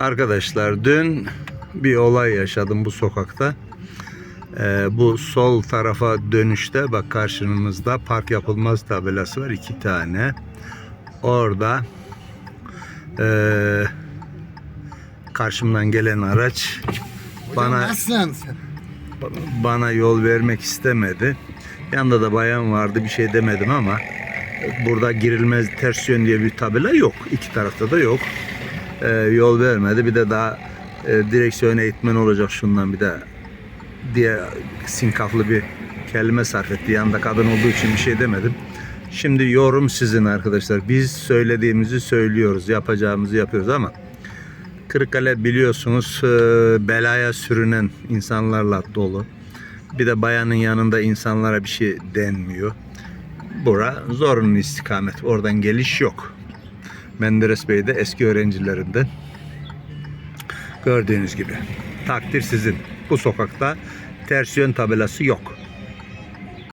Arkadaşlar dün bir olay yaşadım bu sokakta. Ee, bu sol tarafa dönüşte bak karşınızda park yapılmaz tabelası var iki tane. Orada ee, karşımdan gelen araç Bana... bana Nasılsın sen? bana yol vermek istemedi. Yanında da bayan vardı bir şey demedim ama burada girilmez ters yön diye bir tabela yok. İki tarafta da yok. Ee, yol vermedi. Bir de daha e, direksiyon eğitmen olacak şundan bir de diye sinkaflı bir kelime sarf etti. Yanında kadın olduğu için bir şey demedim. Şimdi yorum sizin arkadaşlar. Biz söylediğimizi söylüyoruz. Yapacağımızı yapıyoruz ama Kırıkkale biliyorsunuz e, belaya sürünen insanlarla dolu. Bir de bayanın yanında insanlara bir şey denmiyor. Bura zorunlu istikamet. Oradan geliş yok. Menderes Bey de eski öğrencilerinden. Gördüğünüz gibi. Takdir sizin. Bu sokakta ters yön tabelası yok.